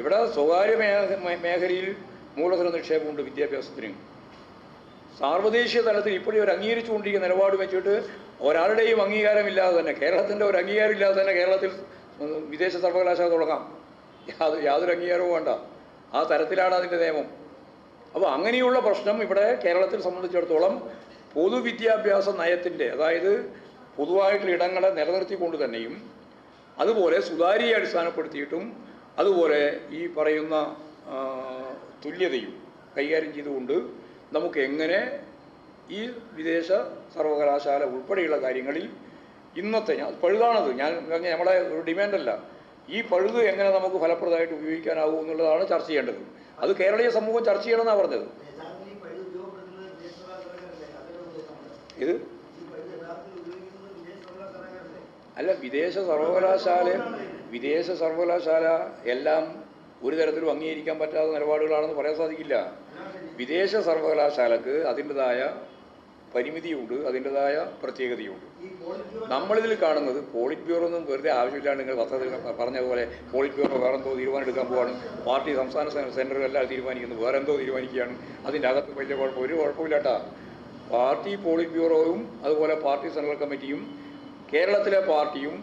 ഇവിടെ സ്വകാര്യ മേഖലയിൽ മൂലധന നിക്ഷേപമുണ്ട് വിദ്യാഭ്യാസത്തിനും. സാർവദേശീയ തലത്തിൽ ഇപ്പോഴും ഒരു അംഗീകരിച്ചുകൊണ്ടിരിക്കുന്ന നിലപാട് വെച്ചിട്ട് ഒരാളുടെയും അംഗീകാരമില്ലാതെ തന്നെ കേരളത്തിന്റെ ഒരു അംഗീകാരം ഇല്ലാതെ തന്നെ കേരളത്തിൽ വിദേശ സർവകലാശാല തുടങ്ങാം. യാതൊരു യാതൊരു അംഗീകാരവും വേണ്ട. ആ തരത്തിലാണ് അതിന്റെ നിയമം. അപ്പോൾ അങ്ങനെയുള്ള പ്രശ്നം ഇവിടെ കേരളത്തിൽ സംബന്ധിച്ചിടത്തോളം പൊതുവിദ്യാഭ്യാസ നയത്തിന്റെ അതായത് പൊതുവായിട്ടുള്ള ഇടങ്ങളെ നിലനിർത്തിക്കൊണ്ട് തന്നെയും അതുപോലെ സുതാര്യയെ അടിസ്ഥാനപ്പെടുത്തിയിട്ടും അതുപോലെ ഈ പറയുന്ന തുല്യതയും കൈകാര്യം ചെയ്തുകൊണ്ട് നമുക്ക് എങ്ങനെ ഈ വിദേശ സർവകലാശാല ഉൾപ്പെടെയുള്ള കാര്യങ്ങളിൽ ഇന്നത്തെ ഞാൻ പഴുതാണത് ഞാൻ പറഞ്ഞ നമ്മളെ ഒരു ഡിമാൻഡല്ല. ഈ പഴുത് എങ്ങനെ നമുക്ക് ഫലപ്രദമായിട്ട് ഉപയോഗിക്കാനാവും എന്നുള്ളതാണ് ചർച്ച ചെയ്യേണ്ടത്. അത് കേരളീയ സമൂഹം ചർച്ച ചെയ്യണമെന്നാണ് പറഞ്ഞത്. ഇത്? അല്ല വിദേശ സർവകലാശാല വിദേശ സർവകലാശാല എല്ലാം ഒരു തരത്തിലും അംഗീകരിക്കാൻ പറ്റാത്ത നിലപാടുകളാണെന്ന് പറയാൻ സാധിക്കില്ല. വിദേശ സർവകലാശാലക്ക് അതിന്റെതായ പരിമിതിയുണ്ട് അതിന്റെതായ പ്രത്യേകതയുണ്ട്. നമ്മളിതിൽ കാണുന്നത് പോളിറ്റ് ബ്യൂറോ ഒന്നും വെറുതെ ആവശ്യമില്ലാണ്ട് നിങ്ങൾ പറഞ്ഞ പറഞ്ഞതുപോലെ പോളിറ്റ് ബ്യൂറോ വേറെ എന്തോ തീരുമാനമെടുക്കാൻ പോവാണ്. പാർട്ടി സംസ്ഥാന സെന്ററുകൾ എല്ലാം തീരുമാനിക്കുന്നു വേറെ എന്തോ തീരുമാനിക്കുകയാണ്. അതിന്റെ അകത്ത് വലിയ കുഴപ്പം ഒരു കുഴപ്പമില്ലാട്ടാ. പാർട്ടി പോളിറ്റ് ബ്യൂറോയും അതുപോലെ പാർട്ടി സെൻട്രൽ കമ്മിറ്റിയും കേരളത്തിലെ പാർട്ടിയും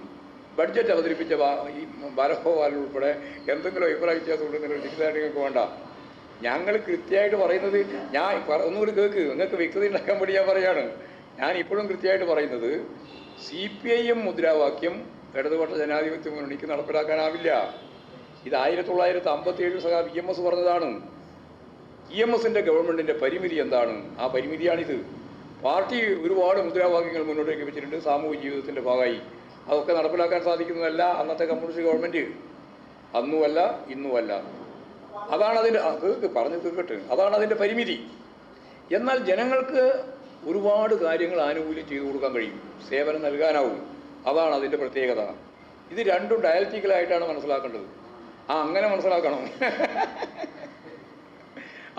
ബഡ്ജറ്റ് അവതരിപ്പിച്ച ഈ ബാലഗോപാൽ ഉൾപ്പെടെ എന്തെങ്കിലും അഭിപ്രായ വ്യത്യാസം ചിന്തായിട്ട് നിങ്ങൾക്ക് വേണ്ട. ഞങ്ങൾ കൃത്യമായിട്ട് പറയുന്നത് ഞാൻ ഒന്നുകൂടി കേൾക്ക് നിങ്ങൾക്ക് വ്യക്തത ഉണ്ടാക്കാൻ വേണ്ടി ഞാൻ പറയാണ് ഞാൻ ഇപ്പോഴും കൃത്യമായിട്ട് പറയുന്നത് സി പി ഐ എം മുദ്രാവാക്യം ഇടതുപക്ഷ ജനാധിപത്യ മുന്നണിക്ക് നടപ്പിലാക്കാനാവില്ല. ഇത് ആയിരത്തി തൊള്ളായിരത്തി അമ്പത്തി ഏഴ് സഹാ വി എം എസ് പറഞ്ഞതാണ്. ഇ എം എസിന്റെ ഗവൺമെന്റിന്റെ പരിമിതി എന്താണ്? ആ പരിമിതിയാണിത്. പാർട്ടി ഒരുപാട് മുദ്രാവാക്യങ്ങൾ മുന്നോട്ടേക്ക് വെച്ചിട്ടുണ്ട്. സാമൂഹ്യ ജീവിതത്തിന്റെ ഭാഗമായി. അതൊക്കെ നടപ്പിലാക്കാൻ സാധിക്കുന്നതല്ല അന്നത്തെ കമ്മ്യൂണിസ്റ്റ് ഗവൺമെന്റ് അന്നുമല്ല ഇന്നുമല്ല അതാണ് അതിന്റെ പറഞ്ഞു തീർക്കട്ടെ അതാണ് അതിന്റെ പരിമിതി. എന്നാൽ ജനങ്ങൾക്ക് ഒരുപാട് കാര്യങ്ങൾ ആനുകൂല്യം ചെയ്തു കൊടുക്കാൻ കഴിയും. സേവനം നൽകാനാവും. അതാണ് അതിന്റെ പ്രത്യേകത. ഇത് രണ്ടും ഡയലറ്റിക്കലായിട്ടാണ് മനസ്സിലാക്കേണ്ടത്. ആ അങ്ങനെ മനസ്സിലാക്കണം.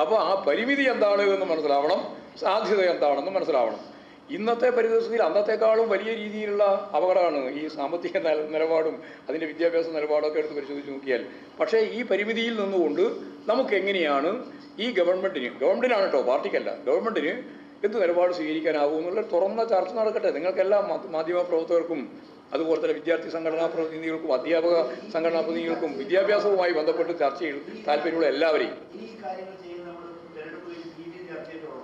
അപ്പോൾ ആ പരിമിതി എന്താണ് എന്ന് മനസ്സിലാവണം. സാധ്യത എന്താണെന്ന് മനസ്സിലാവണം. ഇന്നത്തെ പരിതസ്ഥിതിയിൽ അന്നത്തെക്കാളും വലിയ രീതിയിലുള്ള അപകടമാണ് ഈ സാമ്പത്തിക നില നിലപാടും അതിന്റെ വിദ്യാഭ്യാസ നിലപാടൊക്കെ എടുത്ത് പരിശോധിച്ച് നോക്കിയാൽ. പക്ഷേ ഈ പരിമിതിയിൽ നിന്നുകൊണ്ട് നമുക്ക് എങ്ങനെയാണ് ഈ ഗവൺമെന്റിന് ഗവൺമെന്റിനാണ് കേട്ടോ പാർട്ടിക്കല്ല. ഗവൺമെന്റിന് എന്ത് നിലപാട് സ്വീകരിക്കാനാവും എന്നുള്ള തുറന്ന ചർച്ച നടക്കട്ടെ. നിങ്ങൾക്കെല്ലാം മാധ്യമ പ്രവർത്തകർക്കും അതുപോലെ തന്നെ വിദ്യാർത്ഥി സംഘടനാ പ്രതിനിധികൾക്കും അധ്യാപക സംഘടനാ പ്രതിനിധികൾക്കും വിദ്യാഭ്യാസവുമായി ബന്ധപ്പെട്ട് ചർച്ചയിൽ താല്പര്യമുള്ള എല്ലാവരെയും ഈ കാര്യങ്ങൾ ചെയ്യുന്ന നമ്മൾ തെരഞ്ഞെടുപ്പ് കഴിഞ്ഞ് പി വി ചർച്ചയായിട്ടുള്ളൂ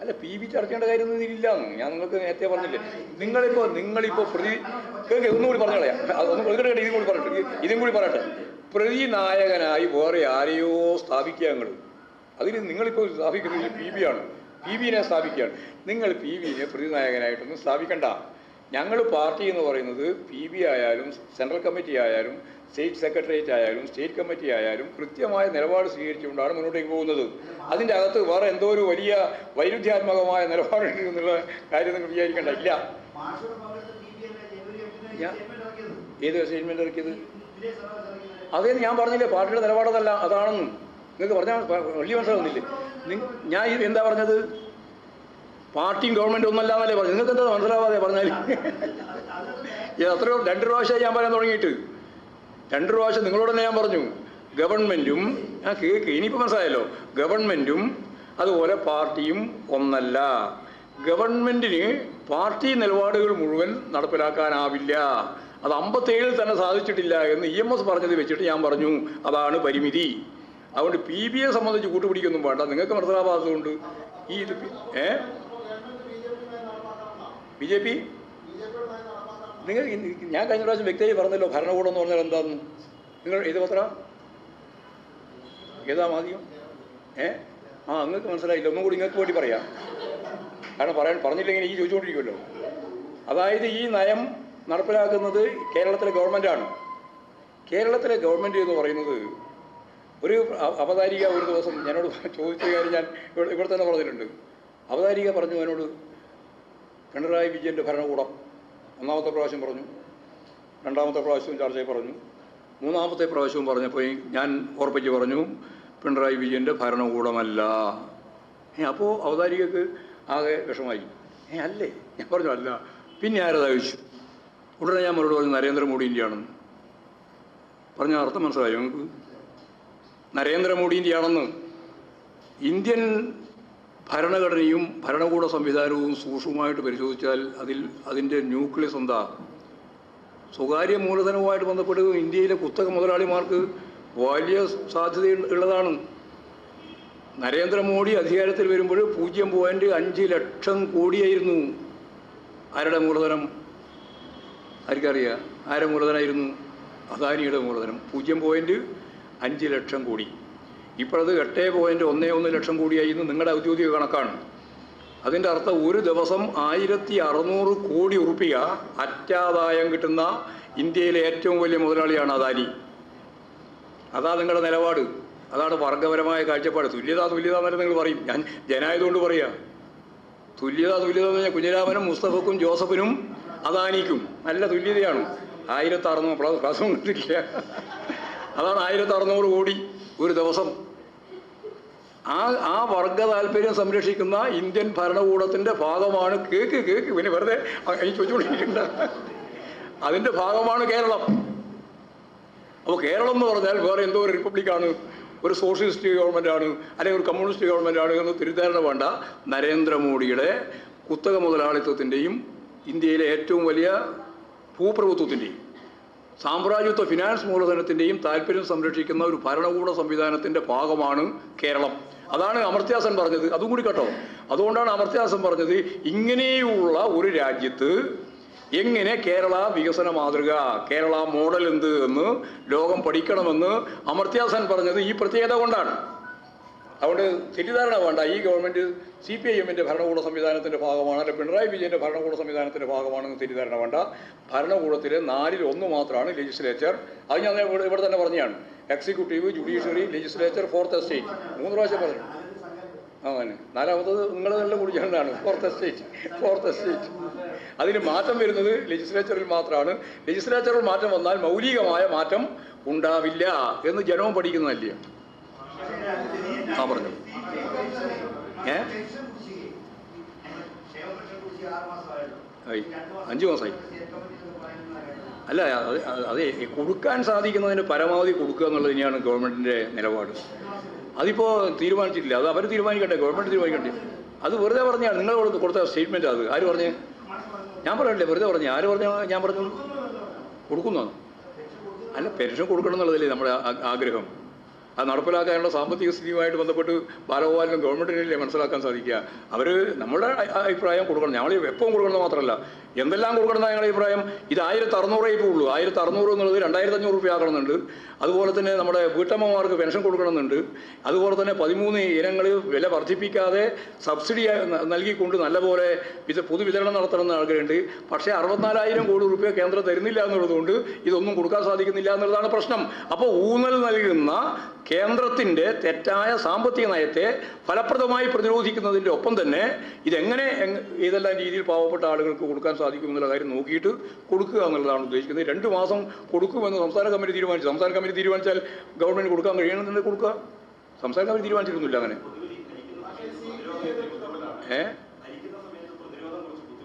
അല്ല പി വി ചർച്ച ചെയ്യേണ്ട കാര്യമൊന്നും ഇതിലില്ല. ഞാൻ നിങ്ങൾക്ക് നേരത്തെ പറഞ്ഞില്ലേ. നിങ്ങളിപ്പോ നിങ്ങളിപ്പോ പ്രതി കേൾക്കെ ഒന്നും കൂടി പറഞ്ഞു കളയാം ഒന്ന് കേൾക്കട്ടെ കേട്ടോ, ഇതും കൂടി പറയട്ടെ ഇത് കൂടി പറയട്ടെ. പ്രതിനായകനായി വേറെ ആരെയോ സ്ഥാപിക്കുക നിങ്ങൾ. അതിന് നിങ്ങളിപ്പോൾ സ്ഥാപിക്കുന്നത് പി ബി ആണ്. പി ബിനെ സ്ഥാപിക്കുകയാണ്. നിങ്ങൾ പി ബിനെ പ്രതിനായകനായിട്ടൊന്നും സ്ഥാപിക്കണ്ട. ഞങ്ങൾ പാർട്ടി എന്ന് പറയുന്നത് പി ബി ആയാലും സെൻട്രൽ കമ്മിറ്റി ആയാലും സ്റ്റേറ്റ് സെക്രട്ടേറിയറ്റ് ആയാലും സ്റ്റേറ്റ് കമ്മിറ്റി ആയാലും കൃത്യമായ നിലപാട് സ്വീകരിച്ചുകൊണ്ടാണ് മുന്നോട്ടേക്ക് പോകുന്നത്. അതിന്റെ അകത്ത് വേറെ എന്തോ ഒരു വലിയ വൈരുദ്ധ്യാത്മകമായ നിലപാടുണ്ട് എന്നുള്ള കാര്യം നിങ്ങൾ വിചാരിക്കേണ്ട ഇല്ല. ഏത് സ്റ്റേറ്റ്മെന്റ് ഇറക്കിയത്? അതേന്ന് അതേ ഞാൻ പറഞ്ഞില്ലേ പാർട്ടിയുടെ നിലപാടതല്ല അതാണെന്ന്. നിങ്ങൾക്ക് പറഞ്ഞാൽ വലിയ മനസ്സിലാവുന്നില്ലേ? ഞാൻ ഇത് എന്താ പറഞ്ഞത്? പാർട്ടിയും ഗവൺമെന്റ് ഒന്നല്ല എന്നല്ലേ പറഞ്ഞു നിങ്ങൾക്ക് എന്താ മനസ്സിലാവാതെ പറഞ്ഞാൽ ഇത് അത്രയോ രണ്ട് പ്രാവശ്യമായി ഞാൻ പറയാൻ തുടങ്ങിയിട്ട്. രണ്ട് പ്രാവശ്യം നിങ്ങളോട് തന്നെ ഞാൻ പറഞ്ഞു ഗവൺമെന്റും ആ കേൾക്ക് ഇനിയിപ്പോൾ മനസ്സിലായല്ലോ. ഗവൺമെന്റും അതുപോലെ പാർട്ടിയും ഒന്നല്ല. ഗവൺമെന്റിന് പാർട്ടി നിലപാടുകൾ മുഴുവൻ നടപ്പിലാക്കാനാവില്ല. അത് അമ്പത്തേഴിൽ തന്നെ സാധിച്ചിട്ടില്ല എന്ന് ഇ എം എസ് പറഞ്ഞത് വെച്ചിട്ട് ഞാൻ പറഞ്ഞു. അതാണ് പരിമിതി. അതുകൊണ്ട് പി ബി എ സംബന്ധിച്ച് കൂട്ടുപിടിക്കൊന്നും വേണ്ട. നിങ്ങൾക്ക് മനസ്സിലാവാത്തതുകൊണ്ട് ഈ ഇത് ഏ? B J P? നിങ്ങൾ ഞാൻ കഴിഞ്ഞ പ്രാവശ്യം വ്യക്തമായി പറഞ്ഞല്ലോ ഭരണകൂടം എന്ന് പറഞ്ഞാൽ എന്താന്ന്. നിങ്ങൾ ഏത് പത്ര? ഏതാ മാധ്യമം? ഏ? ആ നിങ്ങൾക്ക് മനസ്സിലായില്ല. ഒന്നും കൂടി നിങ്ങൾക്ക് വേണ്ടി പറയാം. കാരണം പറയാൻ പറഞ്ഞില്ലെങ്കിൽ ഈ ചോദിച്ചുകൊണ്ടിരിക്കുമല്ലോ. അതായത് ഈ നയം നടപ്പിലാക്കുന്നത് കേരളത്തിലെ ഗവൺമെന്റാണ് കേരളത്തിലെ ഗവൺമെന്റ് എന്ന് പറയുന്നത് ഒരു അവതാരിക ഒരു ദിവസം ഞാനോട് ചോദിച്ച കാര്യം ഞാൻ ഇവിടെ ഇവിടെ തന്നെ പറഞ്ഞിട്ടുണ്ട്. അവതാരിക പറഞ്ഞു എന്നോട് പിണറായി വിജയന്റെ ഭരണകൂടം ഒന്നാമത്തെ പ്രാവശ്യം പറഞ്ഞു. രണ്ടാമത്തെ പ്രാവശ്യവും ചർച്ചയിൽ പറഞ്ഞു. മൂന്നാമത്തെ പ്രാവശ്യവും പറഞ്ഞപ്പോൾ ഞാൻ ഉറപ്പിച്ച് പറഞ്ഞു പിണറായി വിജയന്റെ ഭരണകൂടമല്ല. ഏ അപ്പോൾ അവതാരികക്ക് ആകെ വിഷമായി. ഏ അല്ലേ? ഞാൻ പറഞ്ഞു അല്ല. പിന്നെ ആരതാ ഉടനെ ഞാൻ മറുപടി പറഞ്ഞു നരേന്ദ്രമോദിന്റെയാണെന്ന് പറഞ്ഞ അർത്ഥം മനസ്സിലായോ നിങ്ങൾക്ക്? നരേന്ദ്രമോദിന്റെയാണെന്ന് ഇന്ത്യൻ ഭരണഘടനയും ഭരണകൂട സംവിധാനവും സൂക്ഷ്മമായിട്ട് പരിശോധിച്ചാൽ അതിൽ അതിന്റെ ന്യൂക്ലിയസ് എന്താ? സ്വകാര്യ മൂലധനവുമായിട്ട് ബന്ധപ്പെട്ട് ഇന്ത്യയിലെ കുത്തക മുതലാളിമാർക്ക് വലിയ സാധ്യത ഉള്ളതാണ്. നരേന്ദ്രമോദി അധികാരത്തിൽ വരുമ്പോൾ പൂജ്യം പോയിന്റ് അഞ്ച് ലക്ഷം കോടിയായിരുന്നു ആരുടെ മൂലധനം? ആർക്കറിയാം? ആരുടെ മൂലധനമായിരുന്നു അദാനിയുടെ മൂലധനം. പൂജ്യം പോയിന്റ് അഞ്ച് ലക്ഷം കോടി. ഇപ്പോഴത് എട്ട് പോയിന്റ് ഒന്നേ ഒന്ന് ലക്ഷം കോടിയായിരുന്നു നിങ്ങളുടെ ഔദ്യോഗിക കണക്കാണ്. അതിന്റെ അർത്ഥം ഒരു ദിവസം ആയിരത്തി അറുന്നൂറ് കോടി ഉറുപ്പിക അറ്റാദായം കിട്ടുന്ന ഇന്ത്യയിലെ ഏറ്റവും വലിയ മുതലാളിയാണ് അദാനി. അതാ നിങ്ങളുടെ നിലപാട്. അതാണ് വർഗപരമായ കാഴ്ചപ്പാട്. തുല്യത തുല്യത എന്നല്ല നിങ്ങൾ പറയും. ഞാൻ ജനായതുകൊണ്ട് പറയാ. തുല്യത തുല്യത എന്ന് പറഞ്ഞാൽ കുഞ്ഞിരാമനും മുസ്തഫക്കും ജോസഫിനും അദാനിക്കും. നല്ല തുല്യതയാണ്. ആയിരത്തി അറുന്നൂറ് ക്ലാസ് അതാണ് ആയിരത്തി അറുന്നൂറ് കോടി ഒരു ദിവസം. ആ ആ വർഗ താല്പര്യം സംരക്ഷിക്കുന്ന ഇന്ത്യൻ ഭരണകൂടത്തിന്റെ ഭാഗമാണ്. കേക്ക് കേക്ക്. പിന്നെ വെറുതെ ചോദിച്ചുകൊണ്ടിരിക്കേണ്ട. അതിന്റെ ഭാഗമാണ് കേരളം. അപ്പോൾ കേരളം എന്ന് പറഞ്ഞാൽ വേറെ എന്തോ ഒരു റിപ്പബ്ലിക്കാണ് ഒരു സോഷ്യലിസ്റ്റ് ഗവൺമെന്റാണ് അല്ലെങ്കിൽ ഒരു കമ്മ്യൂണിസ്റ്റ് ഗവൺമെന്റാണ് എന്ന് തിരുത്താരണ വേണ്ട. നരേന്ദ്രമോദിയുടെ കുത്തക മുതലാളിത്വത്തിന്റെയും ഇന്ത്യയിലെ ഏറ്റവും വലിയ ഭൂപ്രഭുത്വത്തിന്റെയും സാമ്രാജ്യത്വ ഫിനാൻസ് മൂലധനത്തിന്റെയും താല്പര്യം സംരക്ഷിക്കുന്ന ഒരു ഭരണകൂട സംവിധാനത്തിന്റെ ഭാഗമാണ് കേരളം. അതാണ് അമർത്യാസൻ പറഞ്ഞത്. അതും കൂടി കേട്ടോ. അതുകൊണ്ടാണ് അമർത്യാസൻ പറഞ്ഞത് ഇങ്ങനെയുള്ള ഒരു രാജ്യത്ത് എങ്ങനെ കേരള വികസന മാതൃക കേരള മോഡൽ എന്ത് എന്ന് ലോകം പഠിക്കണമെന്ന് അമർത്യാസൻ പറഞ്ഞത് ഈ പ്രത്യേകത കൊണ്ടാണ്. അതുകൊണ്ട് തെറ്റിദ്ധാരണ വേണ്ട. ഈ ഗവൺമെന്റ് സി പി ഐ എമ്മിന്റെ ഭരണകൂട സംവിധാനത്തിന്റെ ഭാഗമാണ് അല്ലെങ്കിൽ പിണറായി വിജയന്റെ ഭരണകൂട സംവിധാനത്തിന്റെ ഭാഗമാണെന്ന് തെറ്റിദ്ധാരണ വേണ്ട. ഭരണകൂടത്തിലെ നാലിൽ ഒന്ന് മാത്രമാണ് ലെജിസ്ലേച്ചർ അത് ഞാൻ ഇവിടെ തന്നെ പറഞ്ഞതാണ് executive judiciary legislature fourth estate മൂന്ന് പ്രാവശ്യം പറഞ്ഞു. തന്നെ നാലാമത്തത് നിങ്ങൾ നല്ല കുടിച്ചാണ്ടാണ് ഫോർത്ത് എസ്റ്റേറ്റ് ഫോർത്ത് എസ്റ്റേറ്റ് അതിന് മാറ്റം വരുന്നത് ലെജിസ്ലേച്ചറിൽ മാത്രമാണ്. ലെജിസ്ലേച്ചറിൽ മാറ്റം വന്നാൽ മൗലികമായ മാറ്റം ഉണ്ടാവില്ല എന്ന് ജനവും പഠിക്കുന്നതല്ലേ? ആ പറഞ്ഞു. ഏ? അഞ്ചു മാസമായി അല്ല അത് കൊടുക്കാൻ സാധിക്കുന്നതിന് പരമാവധി കൊടുക്കുക എന്നുള്ളത് തന്നെയാണ് ഗവൺമെന്റിന്റെ നിലപാട്. അതിപ്പോൾ തീരുമാനിച്ചിട്ടില്ല. അത് അവർ തീരുമാനിക്കട്ടെ. ഗവൺമെന്റ് തീരുമാനിക്കട്ടെ. അത് വെറുതെ പറഞ്ഞാണ്. നിങ്ങൾ കൊടുത്ത കൊടുത്ത സ്റ്റേറ്റ്മെന്റ് അത്. ആര് പറഞ്ഞു? ഞാൻ പറയണ്ടേ വെറുതെ പറഞ്ഞു. ആര് പറഞ്ഞു? ഞാൻ പറഞ്ഞു കൊടുക്കുന്നു? അല്ല പെൻഷൻ കൊടുക്കണം എന്നുള്ളതല്ലേ നമ്മുടെ ആഗ്രഹം. അത് നടപ്പിലാക്കാനുള്ള സാമ്പത്തിക സ്ഥിതിയുമായിട്ട് ബന്ധപ്പെട്ട് ബാലഗോപാലിനും ഗവൺമെന്റിനല്ലേ മനസ്സിലാക്കാൻ സാധിക്കുക. അവർ നമ്മുടെ അഭിപ്രായം കൊടുക്കണം. ഞങ്ങൾ എപ്പോൾ കൊടുക്കണം മാത്രമല്ല എന്തെല്ലാം കൊടുക്കണം ഞങ്ങളുടെ അഭിപ്രായം? ഇത് ആയിരത്തി അറുന്നൂറേ ഇപ്പോൾ ഉള്ളൂ ആയിരത്തി അറുന്നൂറ് എന്നുള്ളത് രണ്ടായിരത്തി അഞ്ഞൂറ് റുപ്യ ആക്കണമെന്നുണ്ട്. അതുപോലെ തന്നെ നമ്മുടെ വീട്ടമ്മമാർക്ക് പെൻഷൻ കൊടുക്കണമെന്നുണ്ട്. അതുപോലെ തന്നെ പതിമൂന്ന് ഇനങ്ങൾ വില വർദ്ധിപ്പിക്കാതെ സബ്സിഡി നൽകിക്കൊണ്ട് നല്ലപോലെ വിത പൊതുവിതരണം നടത്തണമെന്ന് ആഗ്രഹമുണ്ട്. പക്ഷേ അറുപത്തിനാലായിരം കോടി റുപ്യ കേന്ദ്രം തരുന്നില്ല എന്നുള്ളതുകൊണ്ട് ഇതൊന്നും കൊടുക്കാൻ സാധിക്കുന്നില്ല എന്നുള്ളതാണ് പ്രശ്നം. അപ്പോൾ ഊന്നൽ നൽകുന്ന കേന്ദ്രത്തിന്റെ തെറ്റായ സാമ്പത്തിക നയത്തെ ഫലപ്രദമായി പ്രതിരോധിക്കുന്നതിന്റെ ഒപ്പം തന്നെ ഇതെങ്ങനെ ഏതെല്ലാം രീതിയിൽ പാവപ്പെട്ട ആളുകൾക്ക് കൊടുക്കാൻ സാധിക്കും എന്നുള്ള കാര്യം നോക്കിയിട്ട് കൊടുക്കുക എന്നുള്ളതാണ് ഉദ്ദേശിക്കുന്നത്. രണ്ട് മാസം കൊടുക്കുമെന്ന് സംസ്ഥാന കമ്മിറ്റി തീരുമാനിച്ചു. സംസ്ഥാന കമ്മിറ്റി തീരുമാനിച്ചാൽ ഗവൺമെന്റ് കൊടുക്കാൻ കഴിയണമെന്നുണ്ടെങ്കിൽ കൊടുക്കുക? സംസ്ഥാന കമ്മിറ്റി തീരുമാനിച്ചിരുന്നില്ല അങ്ങനെ. ഏ?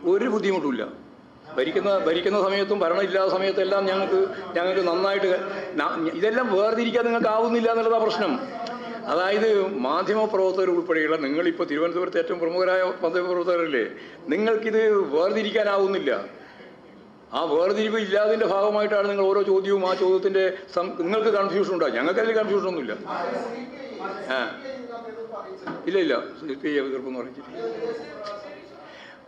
ഒരു ബുദ്ധിമുട്ടുമില്ല ഭരിക്കുന്ന ഭരിക്കുന്ന സമയത്തും ഭരണമില്ലാത്ത സമയത്തെല്ലാം ഞങ്ങൾക്ക് ഞങ്ങൾക്ക് നന്നായിട്ട് ഇതെല്ലാം വേർതിരിക്കാൻ നിങ്ങൾക്ക് ആവുന്നില്ല എന്നുള്ളതാണ് പ്രശ്നം. അതായത് മാധ്യമ മാധ്യമപ്രവർത്തകർ ഉൾപ്പെടെയുള്ള നിങ്ങളിപ്പോൾ തിരുവനന്തപുരത്ത് ഏറ്റവും പ്രമുഖരായ മാധ്യമപ്രവർത്തകരല്ലേ നിങ്ങൾക്കിത് വേർതിരിക്കാനാവുന്നില്ല ആ വേർതിരിവ് ഇല്ലാതിന്റെ ഭാഗമായിട്ടാണ് നിങ്ങൾ ഓരോ ചോദ്യവും ആ ചോദ്യത്തിന്റെ നിങ്ങൾക്ക് കൺഫ്യൂഷൻ ഉണ്ടാകും ഞങ്ങൾക്ക് അതിൽ കൺഫ്യൂഷൻ ഒന്നുമില്ല ഇല്ല ഇല്ല. പി ഐ എതിർപ്പെന്ന്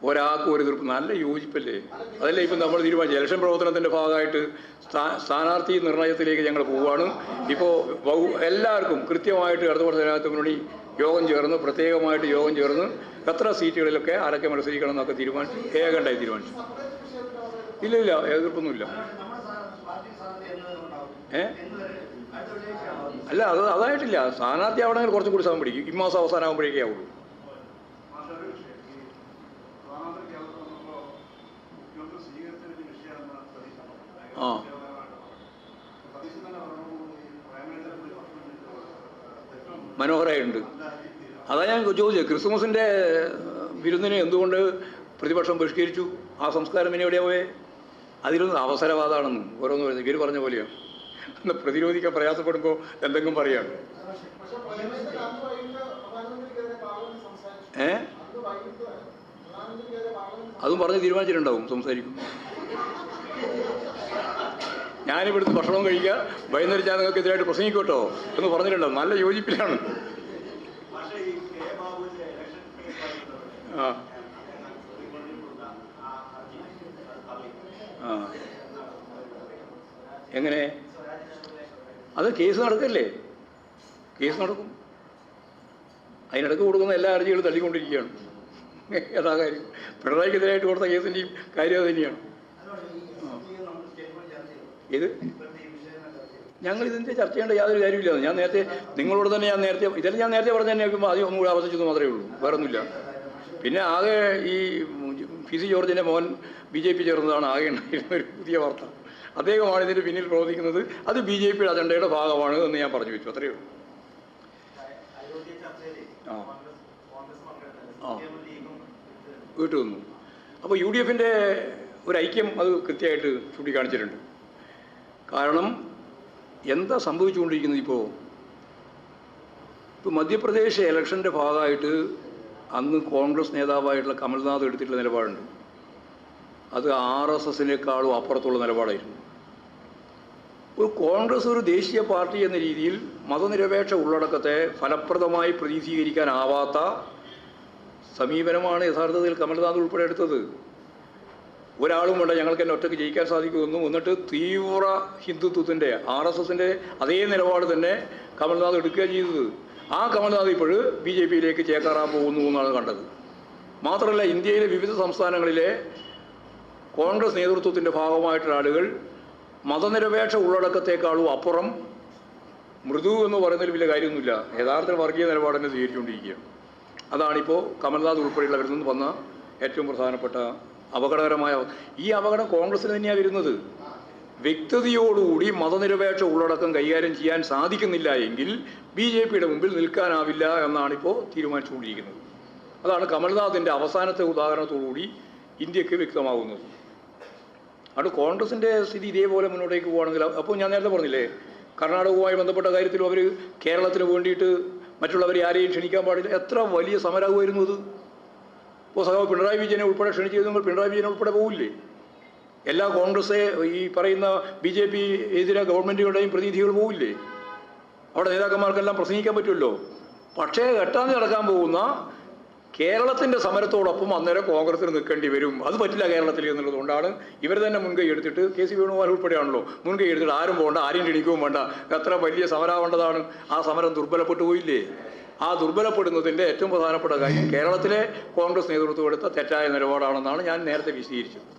ഒരാൾക്കും ഒരു എതിർപ്പ് നല്ല യോജിപ്പല്ലേ? അതല്ലേ ഇപ്പം നമ്മൾ തീരുമാനിച്ചു ഇലക്ഷൻ പ്രവർത്തനത്തിന്റെ ഭാഗമായിട്ട് സ്ഥാ- സ്ഥാനാർത്ഥി നിർണയത്തിലേക്ക് ഞങ്ങൾ പോവുകയാണ്. ഇപ്പോൾ എല്ലാവർക്കും കൃത്യമായിട്ട് ഇടതുപക്ഷ ജനാധിപത്യ മുന്നണി യോഗം ചേർന്ന് പ്രത്യേകമായിട്ട് യോഗം ചേർന്ന് എത്ര സീറ്റുകളിലൊക്കെ ആരൊക്കെ മത്സരിക്കണം എന്നൊക്കെ തീരുമാനിച്ചു ഏകണ്ടായി തീരുമാനിച്ചു. ഇല്ല ഇല്ല എതിർപ്പൊന്നുമില്ല ഏ? അല്ല അത് അതായിട്ടില്ല. സ്ഥാനാർത്ഥി ആവണമെങ്കിൽ കുറച്ചും കൂടി സമയം പിടിക്കും. ഈ മാസം അവസാനം ആകുമ്പോഴേക്കേ ആവുള്ളൂ. ആ. മനോഹരമായിട്ടുണ്ട് അതാ ഞാൻ ചോദിച്ചത് ക്രിസ്മസിന്റെ വിരുന്നിനെ എന്തുകൊണ്ട് പ്രതിപക്ഷം ബഹിഷ്കരിച്ചു? ആ സംസ്കാരം ഇനി എവിടെയാ പോയേ? അതിലൊന്നും അവസരവാദമാണെന്ന് ഓരോന്ന് പറയുന്നത് ഇവർ പറഞ്ഞ പോലെയാണ് ഒന്ന് പ്രതിരോധിക്കാൻ പ്രയാസപ്പെടുമ്പോൾ എന്തെങ്കിലും പറയാണ് ഏ? അതും പറഞ്ഞ് തീരുമാനിച്ചിട്ടുണ്ടാവും സംസാരിക്കും. ഞാനിവിടുത്തെ ഭക്ഷണം കഴിക്കുക. വൈകുന്നേരം ഞാൻ നിങ്ങൾക്ക് എതിരായിട്ട് പ്രസംഗിക്കോട്ടോ എന്ന് പറഞ്ഞിട്ടുണ്ടോ നല്ല യോജിപ്പിലാണ്. ആ. എങ്ങനെ? അത് കേസ് നടക്കല്ലേ? കേസ് നടക്കും. അതിനിടക്ക് കൊടുക്കുന്ന എല്ലാ ഹർജികളും തള്ളിക്കൊണ്ടിരിക്കുകയാണ്. യഥാകാര്യം. കാര്യം പിണറായിക്കെതിരായിട്ട് കൊടുത്ത കേസിന്റെയും കാര്യം അത് തന്നെയാണ്. ഇത്? ഞങ്ങൾ ഇതിന്റെ ചർച്ച ചെയ്യേണ്ട യാതൊരു കാര്യമില്ല ഞാൻ നേരത്തെ നിങ്ങളോട് തന്നെ ഞാൻ നേരത്തെ ഇതെല്ലാം ഞാൻ നേരത്തെ പറഞ്ഞു തന്നെ നോക്കുമ്പോൾ ആദ്യം ഒന്നുകൂടെ ആവർത്തിച്ചെന്ന് മാത്രമേ ഉള്ളൂ. വേറെ ഒന്നുമില്ല പിന്നെ ആകെ ഈ പി സി ജോർജിന്റെ മോൻ ബി ജെ പി ചേർന്നതാണ്. ആകെ ഉണ്ടായിരുന്ന ഒരു പുതിയ വാർത്ത. അദ്ദേഹമാണ് ഇതിന്റെ പിന്നിൽ പ്രവർത്തിക്കുന്നത്. അത് ബി ജെ പിയുടെ അജണ്ടയുടെ ഭാഗമാണ് എന്ന് ഞാൻ പറഞ്ഞു വെച്ചു. അത്രയേ ഉള്ളൂ. ആ. ആ. വീട്ടു വന്നു. അപ്പോൾ യു ഡി എഫിന്റെ ഒരു ഐക്യം അത് കൃത്യമായിട്ട് ചൂണ്ടിക്കാണിച്ചിട്ടുണ്ട്. കാരണം എന്താ സംഭവിച്ചുകൊണ്ടിരിക്കുന്നത് ഇപ്പോൾ ഇപ്പോൾ മധ്യപ്രദേശ് ഇലക്ഷന്റെ ഭാഗമായിട്ട് അന്ന് കോൺഗ്രസ് നേതാവായിട്ടുള്ള കമൽനാഥ് എടുത്തിട്ടുള്ള നിലപാടുണ്ട്. അത് ആർ എസ് എസിനേക്കാളും അപ്പുറത്തുള്ള നിലപാടായിരുന്നു. ഒരു കോൺഗ്രസ് ഒരു ദേശീയ പാർട്ടി എന്ന രീതിയിൽ മതനിരപേക്ഷ ഉള്ളടക്കത്തെ ഫലപ്രദമായി പ്രതിനിധീകരിക്കാനാവാത്ത സമീപനമാണ് യഥാർത്ഥത്തിൽ കമൽനാഥ് ഉൾപ്പെടെ എടുത്തത്. ഒരാളും വേണ്ട ഞങ്ങൾക്ക് തന്നെ ഒറ്റയ്ക്ക് ജയിക്കാൻ സാധിക്കുമെന്ന് എന്നിട്ട് തീവ്ര ഹിന്ദുത്വത്തിന്റെ ആർ എസ് എസിന്റെ അതേ നിലപാട് തന്നെ കമൽനാഥ് എടുക്കുക ചെയ്തത്. ആ കമൽനാഥ് ഇപ്പോൾ ബി ജെ പിയിലേക്ക് ചേക്കാറാൻ പോകുന്നു എന്നാണ് കണ്ടത്. മാത്രമല്ല ഇന്ത്യയിലെ വിവിധ സംസ്ഥാനങ്ങളിലെ കോൺഗ്രസ് നേതൃത്വത്തിന്റെ ഭാഗമായിട്ടുള്ള ആളുകൾ മതനിരപേക്ഷ ഉള്ളടക്കത്തെക്കാളും അപ്പുറം മൃദു എന്ന് പറയുന്നതിൽ വലിയ കാര്യമൊന്നുമില്ല. യഥാർത്ഥ വർഗീയ നിലപാട് തന്നെ സ്വീകരിച്ചുകൊണ്ടിരിക്കുകയാണ്. അതാണിപ്പോൾ കമൽനാഥ് ഉൾപ്പെടെയുള്ളവരിൽ നിന്ന് വന്ന ഏറ്റവും പ്രധാനപ്പെട്ട അപകടകരമായ ഈ അപകടം കോൺഗ്രസിന് തന്നെയാണ് വരുന്നത്. വ്യക്തതയോടുകൂടി മതനിരപേക്ഷ ഉള്ളടക്കം കൈകാര്യം ചെയ്യാൻ സാധിക്കുന്നില്ല എങ്കിൽ ബി ജെ പിയുടെ മുമ്പിൽ നിൽക്കാനാവില്ല എന്നാണിപ്പോൾ തീരുമാനിച്ചുകൊണ്ടിരിക്കുന്നത്. അതാണ് കമൽനാഥിന്റെ അവസാനത്തെ ഉദാഹരണത്തോടുകൂടി ഇന്ത്യയ്ക്ക് വ്യക്തമാകുന്നത്. അത് കോൺഗ്രസിന്റെ സ്ഥിതി ഇതേപോലെ മുന്നോട്ടേക്ക് പോവുകയാണെങ്കിൽ അപ്പോൾ ഞാൻ നേരത്തെ പറഞ്ഞില്ലേ കർണാടകവുമായി ബന്ധപ്പെട്ട കാര്യത്തിലും അവർ കേരളത്തിന് വേണ്ടിയിട്ട് മറ്റുള്ളവരെ ആരെയും ക്ഷണിക്കാൻ പാടില്ല. എത്ര വലിയ സമരമാകുമായിരുന്നു അത്. ഇപ്പോൾ സഭ പിണറായി വിജയനെ ഉൾപ്പെടെ ക്ഷണിച്ചിരുന്നെങ്കിൽ പിണറായി വിജയനെ ഉൾപ്പെടെ പോകില്ലേ എല്ലാ കോൺഗ്രസ് ഈ പറയുന്ന ബി ജെ പി എതിരെ ഗവൺമെന്റുകളുടെയും പ്രതിനിധികൾ പോകില്ലേ അവിടെ നേതാക്കന്മാർക്കെല്ലാം പ്രസംഗിക്കാൻ പറ്റുമല്ലോ? പക്ഷേ എട്ടാം നടക്കാൻ പോകുന്ന കേരളത്തിന്റെ സമരത്തോടൊപ്പം അന്നേരം കോൺഗ്രസിന് നിൽക്കേണ്ടി വരും. അത് പറ്റില്ല കേരളത്തിൽ എന്നുള്ളതുകൊണ്ടാണ് ഇവർ തന്നെ മുൻകൈ എടുത്തിട്ട് കെ സി വേണുഗോപാൽ ഉൾപ്പെടെയാണല്ലോ മുൻകൈ എടുത്തിട്ട് ആരും പോകണ്ട ആരും ക്ഷണിക്കുകയും വേണ്ട. എത്ര വലിയ സമരമാവേണ്ടതാണ്? ആ സമരം ദുർബലപ്പെട്ടു പോയില്ലേ ആ ദുർബലപ്പെടുന്നതിന്റെ ഏറ്റവും പ്രധാനപ്പെട്ട കാര്യം കേരളത്തിലെ കോൺഗ്രസ് നേതൃത്വം എടുത്ത തെറ്റായ നിലപാടാണെന്നാണ് ഞാൻ നേരത്തെ വിശദീകരിച്ചത്.